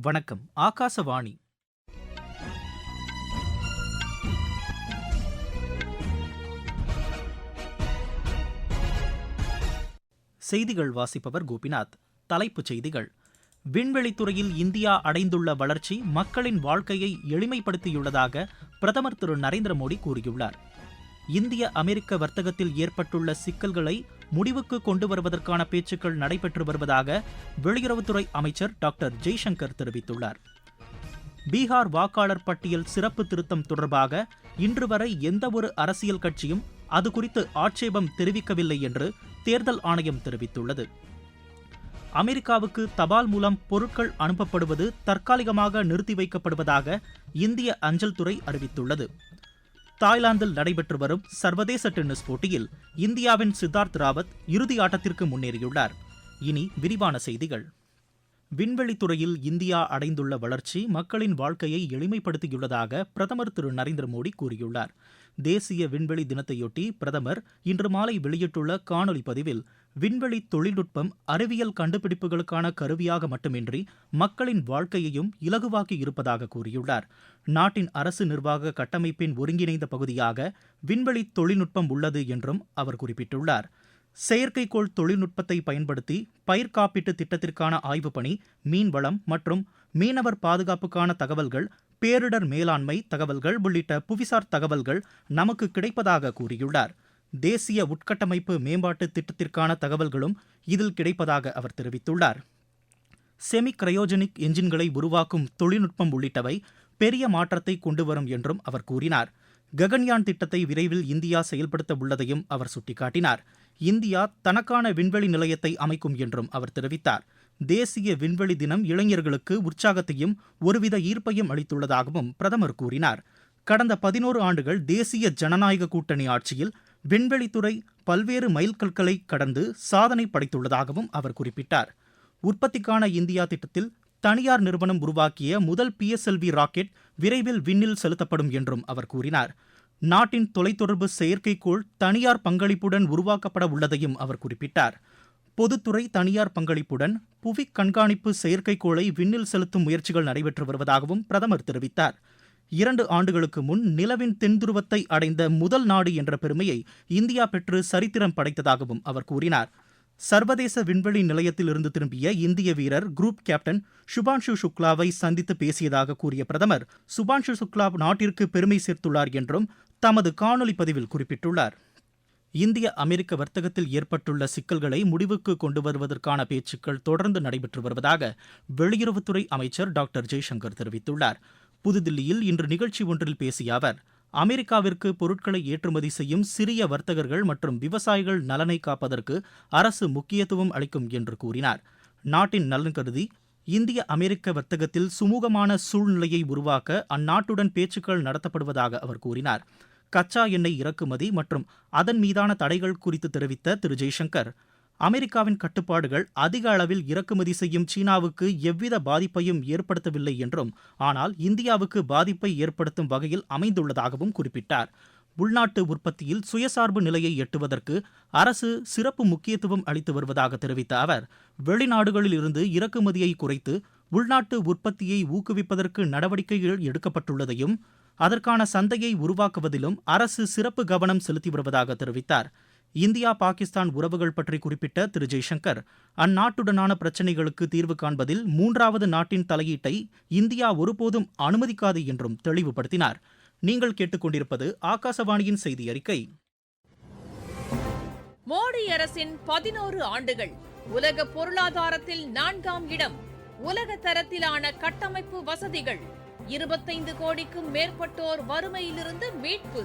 வணக்கம். ஆகாசவாணி. செய்திகள் வாசிப்பவர் கோபிநாத். தலைப்புச் செய்திகள். விண்வெளித்துறையில் இந்தியா அடைந்துள்ள வளர்ச்சி மக்களின் வாழ்க்கையை எளிமைப்படுத்தியுள்ளதாக பிரதமர் திரு நரேந்திர மோடி கூறியுள்ளார். இந்திய அமெரிக்க வர்த்தகத்தில் ஏற்பட்டுள்ள சிக்கல்களை முடிவுக்கு கொண்டு வருவதற்கான பேச்சுக்கள் நடைபெற்று வருவதாக வெளியுறவுத்துறை அமைச்சர் டாக்டர் ஜெய்சங்கர் தெரிவித்துள்ளார். பீகார் வாக்காளர் பட்டியல் சிறப்பு திருத்தம் தொடர்பாக இன்று வரை எந்தவொரு அரசியல் கட்சியும் அது குறித்து ஆட்சேபம் தெரிவிக்கவில்லை என்று தேர்தல் ஆணையம் தெரிவித்துள்ளது. அமெரிக்காவுக்கு தபால் மூலம் பொருட்கள் அனுப்பப்படுவது தற்காலிகமாக நிறுத்தி வைக்கப்படுவதாக இந்திய அஞ்சல் துறை அறிவித்துள்ளது. தாய்லாந்தில் நடைபெற்று வரும் சர்வதேச டென்னிஸ் போட்டியில் இந்தியாவின் சித்தார்த் ராவத் இறுதி ஆட்டத்திற்கு முன்னேறியுள்ளார். இனி விரிவான செய்திகள். விண்வெளித்துறையில் இந்தியா அடைந்துள்ள வளர்ச்சி மக்களின் வாழ்க்கையை எளிமைப்படுத்தியுள்ளதாக பிரதமர் திரு நரேந்திர மோடி கூறியுள்ளார். தேசிய விண்வெளி தினத்தையொட்டி பிரதமர் இன்று மாலை வெளியிட்டுள்ள காணொலி பதிவில் விண்வெளி தொழில்நுட்பம் அறிவியல் கண்டுபிடிப்புகளுக்கான கருவியாக மட்டுமின்றி மக்களின் வாழ்க்கையையும் இலகுவாக்கி இருப்பதாக கூறியுள்ளார். நாட்டின் அரசு நிர்வாக கட்டமைப்பின் ஒருங்கிணைந்த பகுதியாக விண்வெளி தொழில்நுட்பம் உள்ளது என்றும் அவர் குறிப்பிட்டுள்ளார். செயற்கைக்கோள் தொழில்நுட்பத்தை பயன்படுத்தி பயிர் காப்பீட்டு திட்டத்திற்கான ஆய்வுப் பணி மீன்வளம் மற்றும் மீனவர் பாதுகாப்புக்கான தகவல்கள் பேரிடர் மேலாண்மை தகவல்கள் உள்ளிட்ட புவிசார் தகவல்கள் நமக்கு கிடைப்பதாக கூறியுள்ளார். தேசிய உட்கட்டமைப்பு மேம்பாட்டு திட்டத்திற்கான தகவல்களும் இதில் கிடைப்பதாக அவர் தெரிவித்துள்ளார். செமி கிரயோஜெனிக் என்ஜின்களை உருவாக்கும் தொழில்நுட்பம் உள்ளிட்டவை பெரிய மாற்றத்தை கொண்டு வரும் என்றும் அவர் கூறினார். ககன்யான் திட்டத்தை விரைவில் இந்தியா செயல்படுத்த உள்ளதையும் அவர் சுட்டிக்காட்டினார். இந்தியா தனக்கான விண்வெளி நிலையத்தை அமைக்கும் என்றும் அவர் தெரிவித்தார். தேசிய விண்வெளி தினம் இளைஞர்களுக்கு உற்சாகத்தையும் ஒருவித ஈர்ப்பையும் அளித்துள்ளதாகவும் பிரதமர் கூறினார். கடந்த பதினோரு ஆண்டுகள் தேசிய ஜனநாயக கூட்டணி ஆட்சியில் விண்வெளித்துறை பல்வேறு மைல்கற்களை கடந்து சாதனை படைத்துள்ளதாகவும் அவர் குறிப்பிட்டார். உற்பத்திக்கான இந்தியா திட்டத்தில் தனியார் நிறுவனம் உருவாக்கிய முதல் பிஎஸ்எல்வி ராக்கெட் விரைவில் விண்ணில் செலுத்தப்படும் என்றும் அவர் கூறினார். நாட்டின் தொலைத்தொடர்பு செயற்கைக்கோள் தனியார் பங்களிப்புடன் உருவாக்கப்பட உள்ளதையும் அவர் குறிப்பிட்டார். பொதுத்துறை தனியார் பங்களிப்புடன் புவி கண்காணிப்பு செயற்கைக்கோளை விண்ணில் செலுத்தும் முயற்சிகள் நடைபெற்று வருவதாகவும் பிரதமர் தெரிவித்தார். இரண்டு ஆண்டுகளுக்கு முன் நிலவின் தென்துருவத்தை அடைந்த முதல் நாடு என்ற பெருமையை இந்தியா பெற்று சரித்திரம் படைத்ததாகவும் அவர் கூறினார். சர்வதேச விண்வெளி நிலையத்தில் இருந்து திரும்பிய இந்திய வீரர் குரூப் கேப்டன் சுபான்ஷு சுக்லாவை சந்தித்து பேசியதாக கூறிய பிரதமர் சுபான்ஷு சுக்லா நாட்டிற்கு பெருமை சேர்த்துள்ளார் என்றும் தமது காணொலி பதிவில் குறிப்பிட்டுள்ளார். இந்திய அமெரிக்க வர்த்தகத்தில் ஏற்பட்டுள்ள சிக்கல்களை முடிவுக்கு கொண்டு வருவதற்கான பேச்சுக்கள் தொடர்ந்து நடைபெற்று வருவதாக வெளியுறவுத்துறை அமைச்சர் டாக்டர் ஜெய்சங்கர் தெரிவித்துள்ளார். புதுதில்லியில் இன்று நிகழ்ச்சி ஒன்றில் பேசிய அவர் அமெரிக்காவிற்கு பொருட்களை ஏற்றுமதி செய்யும் சிறிய வர்த்தகர்கள் மற்றும் விவசாயிகள் நலனை காப்பதற்கு அரசு முக்கியத்துவம் அளிக்கும் என்று கூறினார். நாட்டின் நலன் கருதி இந்திய அமெரிக்க வர்த்தகத்தில் சுமூகமான சூழ்நிலையை உருவாக்க அந்நாட்டுடன் பேச்சுக்கள் நடத்தப்படுவதாக அவர் கூறினார். கச்சா எண்ணெய் இறக்குமதி மற்றும் அதன் மீதான தடைகள் குறித்து தெரிவித்த திரு. ஜெய்சங்கர் அமெரிக்காவின் கட்டுப்பாடுகள் அதிக அளவில் இறக்குமதி செய்யும் சீனாவுக்கு எவ்வித பாதிப்பையும் ஏற்படுத்தவில்லை என்றும் ஆனால் இந்தியாவுக்கு பாதிப்பை ஏற்படுத்தும் வகையில் அமைந்துள்ளதாகவும் குறிப்பிட்டார். உள்நாட்டு உற்பத்தியில் சுயசார்பு நிலையை எட்டுவதற்கு அரசு சிறப்பு முக்கியத்துவம் அளித்து வருவதாக தெரிவித்த அவர் வெளிநாடுகளில் இருந்து இறக்குமதியை குறைத்து உள்நாட்டு உற்பத்தியை ஊக்குவிப்பதற்கு நடவடிக்கைகள் எடுக்கப்பட்டுள்ளதையும் அதற்கான சந்தையை உருவாக்குவதிலும் அரசு சிறப்பு கவனம் செலுத்தி வருவதாக தெரிவித்தார். இந்தியா பாகிஸ்தான் உறவுகள் பற்றி குறிப்பிட்ட திரு. ஜெய்சங்கர் அந்நாட்டுடனான பிரச்சினைகளுக்கு தீர்வு காண்பதில் மூன்றாவது நாட்டின் தலையீட்டை இந்தியா ஒருபோதும் அனுமதிக்காது என்றும் தெளிவுபடுத்தினார். நீங்கள் கேட்டுக்கொண்டிருப்பது ஆகாசவாணியின் செய்தி அறிக்கை மோடி அரசின் பதினோரு ஆண்டுகள் உலக பொருளாதாரத்தில் நான்காம் இடம் உலக தரத்திலான கட்டமைப்பு வசதிகள் இருபத்தைந்து கோடிக்கும் மேற்பட்டோர் வறுமையிலிருந்து மீட்பு.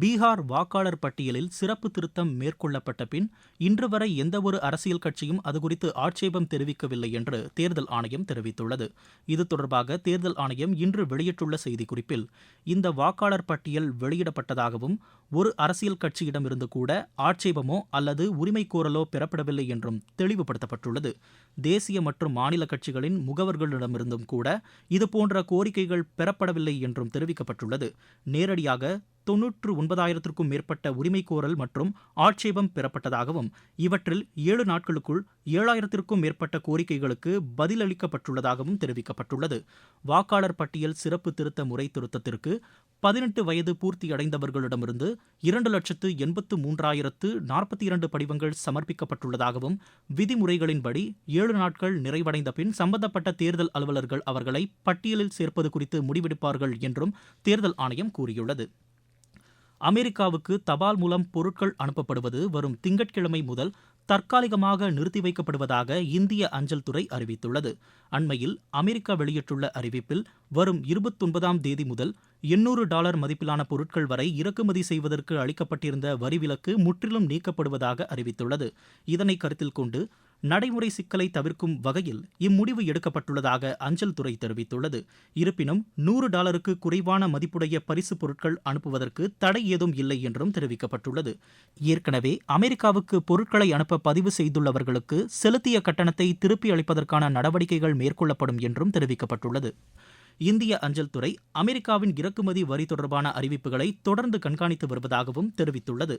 பீகார் வாக்காளர் பட்டியலில் சிறப்பு திருத்தம் மேற்கொள்ளப்பட்ட பின் இன்று வரை எந்தவொரு அரசியல் கட்சியும் அது குறித்து ஆட்சேபம் தெரிவிக்கவில்லை என்று தேர்தல் ஆணையம் தெரிவித்துள்ளது. இது தொடர்பாக தேர்தல் ஆணையம் இன்று வெளியிட்டுள்ள செய்திக்குறிப்பில் இந்த வாக்காளர் பட்டியல் வெளியிடப்பட்டதாகவும் ஒரு அரசியல் கட்சியிடமிருந்து கூட ஆட்சேபமோ அல்லது உரிமை கோரலோ பெறப்படவில்லை என்றும் தெளிவுபடுத்தப்பட்டுள்ளது. தேசிய மற்றும் மாநில கட்சிகளின் முகவர்களிடமிருந்தும் கூட இதுபோன்ற கோரிக்கைகள் பெறப்படவில்லை என்றும் தெரிவிக்கப்பட்டுள்ளது. நேரடியாக தொன்னூற்று ஒன்பதாயிரத்திற்கும் மேற்பட்ட உரிமை கோரல் மற்றும் ஆட்சேபம் பெறப்பட்டதாகவும் இவற்றில் ஏழு நாட்களுக்குள் ஏழாயிரத்திற்கும் மேற்பட்ட கோரிக்கைகளுக்கு பதிலளிக்கப்பட்டுள்ளதாகவும் தெரிவிக்கப்பட்டுள்ளது. வாக்காளர் பட்டியல் சிறப்பு திருத்த முறை திருத்தத்திற்கு பதினெட்டு வயது பூர்த்தியடைந்தவர்களிடமிருந்து இரண்டு லட்சத்து எண்பத்து மூன்றாயிரத்து நாற்பத்தி இரண்டு படிவங்கள் சமர்ப்பிக்கப்பட்டுள்ளதாகவும் விதிமுறைகளின்படி ஏழு நாட்கள் நிறைவடைந்த பின் சம்பந்தப்பட்ட தேர்தல் அலுவலர்கள் அவர்களை பட்டியலில் சேர்ப்பது குறித்து முடிவெடுப்பார்கள் என்றும் தேர்தல் ஆணையம் கூறியுள்ளது. அமெரிக்காவுக்கு தபால் மூலம் பொருட்கள் அனுப்பப்படுவது வரும் திங்கட்கிழமை முதல் தற்காலிகமாக நிறுத்தி வைக்கப்படுவதாக இந்திய அஞ்சல் துறை அறிவித்துள்ளது. அண்மையில் அமெரிக்கா வெளியிட்டுள்ள அறிவிப்பில் வரும் இருபத்தொன்பதாம் தேதி முதல் எண்ணூறு டாலர் மதிப்பிலான பொருட்கள் வரை இறக்குமதி செய்வதற்கு அளிக்கப்பட்டிருந்த வரி விலக்கு முற்றிலும் நீக்கப்படுவதாக அறிவித்துள்ளது. இதனை கருத்தில் கொண்டு நடைமுறை சிக்கலை தவிர்க்கும் வகையில் இம்முடிவு எடுக்கப்பட்டுள்ளதாக அஞ்சல் துறை தெரிவித்துள்ளது. இருப்பினும் நூறு டாலருக்கு குறைவான மதிப்புடைய பரிசு பொருட்கள் அனுப்புவதற்கு தடை ஏதும் இல்லை என்றும் தெரிவிக்கப்பட்டுள்ளது. ஏற்கனவே அமெரிக்காவுக்கு பொருட்களை அனுப்ப பதிவு செய்துள்ளவர்களுக்கு செலுத்திய கட்டணத்தை திருப்பி அளிப்பதற்கான நடவடிக்கைகள் மேற்கொள்ளப்படும் என்றும் தெரிவிக்கப்பட்டுள்ளது. இந்திய அஞ்சல் துறை அமெரிக்காவின் இறக்குமதி வரி தொடர்பான அறிவிப்புகளை தொடர்ந்து கண்காணித்து வருவதாகவும் தெரிவித்துள்ளது.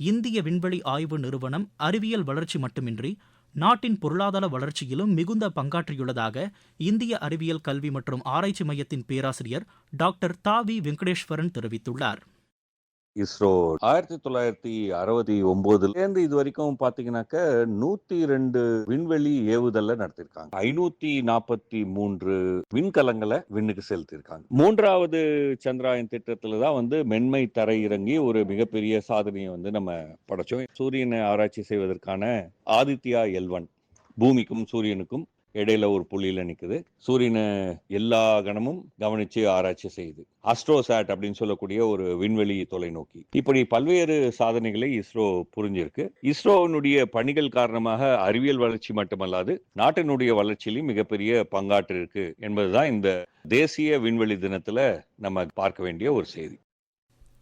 இந்திய விண்வெளி ஆய்வு நிறுவனம் அறிவியல் வளர்ச்சி மட்டுமின்றி நாட்டின் பொருளாதார வளர்ச்சியிலும் மிகுந்த பங்காற்றியுள்ளதாக இந்திய அறிவியல் கல்வி மற்றும் ஆராய்ச்சி மையத்தின் பேராசிரியர் டாக்டர் தாவி வெங்கடேஸ்வரன் தெரிவித்துள்ளார். இஸ்ரோ ஆயிரத்தி தொள்ளாயிரத்தி அறுபத்தி ஒன்பதுல இருந்து இது வரைக்கும் பாத்தீங்கன்னாக்க நூத்தி ரெண்டு விண்வெளி ஏவுதல்ல நடத்திருக்காங்க. ஐநூத்தி நாற்பத்தி மூன்று விண்கலங்களை விண்ணுக்கு செலுத்திருக்காங்க. மூன்றாவது சந்திராயன் திட்டத்துல தான் வந்து மென்மை தரை இறங்கி ஒரு மிகப்பெரிய சாதனையை வந்து நம்ம படைச்சோம். சூரியனை ஆராய்ச்சி செய்வதற்கான ஆதித்யா எல்வன் பூமிக்கும் சூரியனுக்கும் இடையில ஒரு புள்ளியில நிக்குது. சூரியனை எல்லா கணமும் கவனிச்சு ஆராய்ச்சி செய்யுது. அஸ்ட்ரோசாட் அப்படின்னு சொல்லக்கூடிய ஒரு விண்வெளி தொலைநோக்கி. இப்படி பல்வேறு சாதனைகளை இஸ்ரோ புரிஞ்சிருக்கு. இஸ்ரோவினுடைய பணிகள் காரணமாக அறிவியல் வளர்ச்சி மட்டுமல்லாது நாட்டினுடைய வளர்ச்சியிலும் மிகப்பெரிய பங்காற்று இருக்கு என்பதுதான் இந்த தேசிய விண்வெளி தினத்துல நம்ம பார்க்க வேண்டிய ஒரு செய்தி.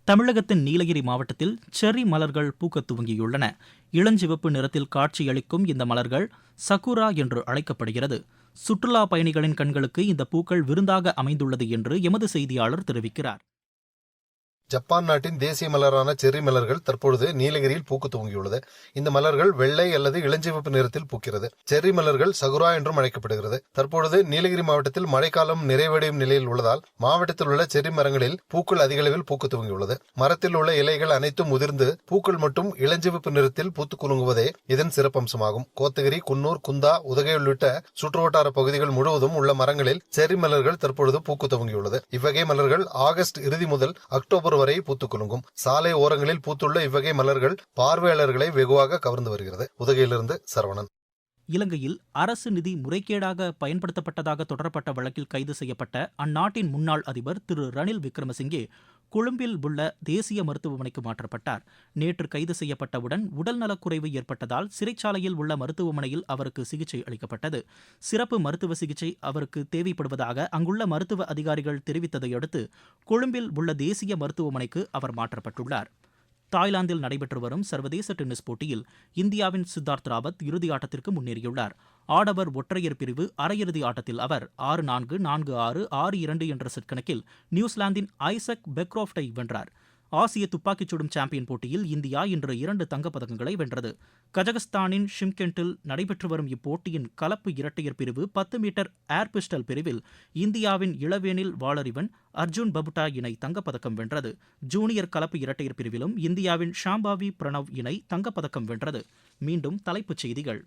தமிழகத்தின் நீலகிரி மாவட்டத்தில் செர்ரி மலர்கள் பூக்கத் துவங்கியுள்ளன. இளஞ்சிவப்பு நிறத்தில் காட்சியளிக்கும் இந்த மலர்கள் சகுரா என்று அழைக்கப்படுகிறது. சுற்றுலா பயணிகளின் கண்களுக்கு இந்த பூக்கள் விருந்தாக அமைந்துள்ளது என்று எமது செய்தியாளர் தெரிவிக்கிறார். ஜப்பான் நாட்டின் தேசிய மலரான செர்ரி மலர்கள் தற்பொழுது நீலகிரியில் பூக்கு துவங்கியுள்ளது. இந்த மலர்கள் வெள்ளை அல்லது இளஞ்சிவப்பு நிறத்தில் பூக்கிறது. செர்ரி மலர்கள் சகுரா என்றும் அழைக்கப்படுகிறது. தற்பொழுது நீலகிரி மாவட்டத்தில் மழைக்காலம் நிறைவடையும் நிலையில் உள்ளதால் மாவட்டத்தில் உள்ள செர்ரி மரங்களில் பூக்கள் அதிக அளவில் பூக்கு துவங்கியுள்ளது. மரத்தில் உள்ள இலைகள் அனைத்தும் முதிர்ந்து பூக்கள் மட்டும் இளஞ்சிவப்பு நிறத்தில் பூத்து குலுங்குவதே இதன் சிறப்பம்சமாகும். கோத்தகிரி குன்னூர் குந்தா உதகை உள்ளிட்ட சுற்றுவட்டார பகுதிகள் முழுவதும் உள்ள மரங்களில் செர்ரி மலர்கள் தற்பொழுது பூக்கு துவங்கியுள்ளது. இவ்வகை மலர்கள் ஆகஸ்ட் இறுதி முதல் அக்டோபர் வரை பூத்து குலுங்கும். சாலை ஓரங்களில் பூத்துள்ள இவ்வகை மலர்கள் பார்வையாளர்களை வெகுவாக கவர்ந்து வருகிறது. உதகையிலிருந்து சரவணன். இலங்கையில் அரசு நிதி முறைகேடாக பயன்படுத்தப்பட்டதாக தொடரப்பட்ட வழக்கில் கைது செய்யப்பட்ட அந்நாட்டின் முன்னாள் அதிபர் திரு ரணில் விக்ரமசிங்கே கொழும்பில் உள்ள தேசிய மருத்துவமனைக்கு மாற்றப்பட்டார். நேற்று கைது செய்யப்பட்டவுடன் உடல் நலக்குறைவு ஏற்பட்டதால் சிறைச்சாலையில் உள்ள மருத்துவமனையில் அவருக்கு சிகிச்சை அளிக்கப்பட்டது. சிறப்பு மருத்துவ சிகிச்சை அவருக்கு தேவைப்படுவதாக அங்குள்ள மருத்துவ அதிகாரிகள் தெரிவித்ததை அடுத்து கொழும்பில் உள்ள தேசிய மருத்துவமனைக்கு அவர் மாற்றப்பட்டுள்ளார். தாய்லாந்தில் நடைபெற்று வரும் சர்வதேச டென்னிஸ் போட்டியில் இந்தியாவின் சித்தார்த் ராவத் இறுதி ஆட்டத்திற்கு முன்னேறியுள்ளார். ஆடவர் ஒற்றையர் பிரிவு அரையிறுதி ஆட்டத்தில் அவர் ஆறு நான்கு நான்கு ஆறு ஆறு இரண்டு என்ற செட் கணக்கில் நியூசிலாந்தின் ஐசக் பெக்ராஃப்டை வென்றார். ஆசிய துப்பாக்கிச் சுடும் சாம்பியன் போட்டியில் இந்தியா இன்று இரண்டு தங்கப்பதக்கங்களை வென்றது. கஜகஸ்தானின் ஷிம்கெண்டில் நடைபெற்று வரும் இப்போட்டியின் கலப்பு இரட்டையர் பிரிவு பத்து மீட்டர் ஏர் பிஸ்டல் பிரிவில் இந்தியாவின் இளவேனில் வாளறிவன் அர்ஜுன் பபுட்டா இணை தங்கப்பதக்கம் வென்றது. ஜூனியர் கலப்பு இரட்டையர் பிரிவிலும் இந்தியாவின் ஷாம்பாவி பிரணவ் இணை தங்கப்பதக்கம் வென்றது. மீண்டும் தலைப்புச் செய்திகள்.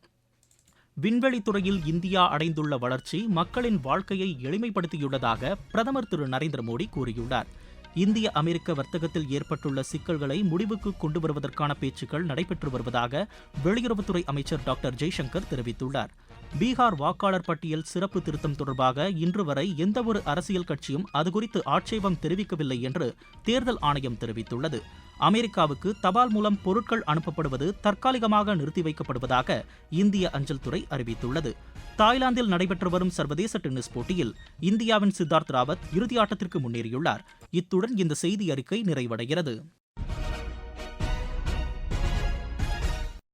விண்வெளித்துறையில் இந்தியா அடைந்துள்ள வளர்ச்சி மக்களின் வாழ்க்கையை எளிமைப்படுத்தியுள்ளதாக பிரதமர் திரு நரேந்திர மோடி கூறியுள்ளார். இந்திய அமெரிக்க வர்த்தகத்தில் ஏற்பட்டுள்ள சிக்கல்களை முடிவுக்கு கொண்டு வருவதற்கான பேச்சுக்கள் நடைபெற்று வருவதாக வெளியுறவுத்துறை அமைச்சர் டாக்டர் ஜெய்சங்கர் தெரிவித்துள்ளார். பீகார் வாக்காளர் பட்டியல் சிறப்பு திருத்தம் தொடர்பாக இன்று வரை எந்தவொரு அரசியல் கட்சியும் அதுகுறித்து ஆட்சேபம் தெரிவிக்கவில்லை என்று தேர்தல் ஆணையம் தெரிவித்துள்ளது. அமெரிக்காவுக்கு தபால் மூலம் பொருட்கள் அனுப்பப்படுவது தற்காலிகமாக நிறுத்தி வைக்கப்படுவதாக இந்திய அஞ்சல் துறை அறிவித்துள்ளது. தாய்லாந்தில் நடைபெற்று வரும் சர்வதேச டென்னிஸ் போட்டியில் இந்தியாவின் சித்தார்த் ராவத் இறுதியாட்டத்திற்கு முன்னேறியுள்ளார். இத்துடன் இந்த செய்தி அறிக்கை நிறைவடைகிறது.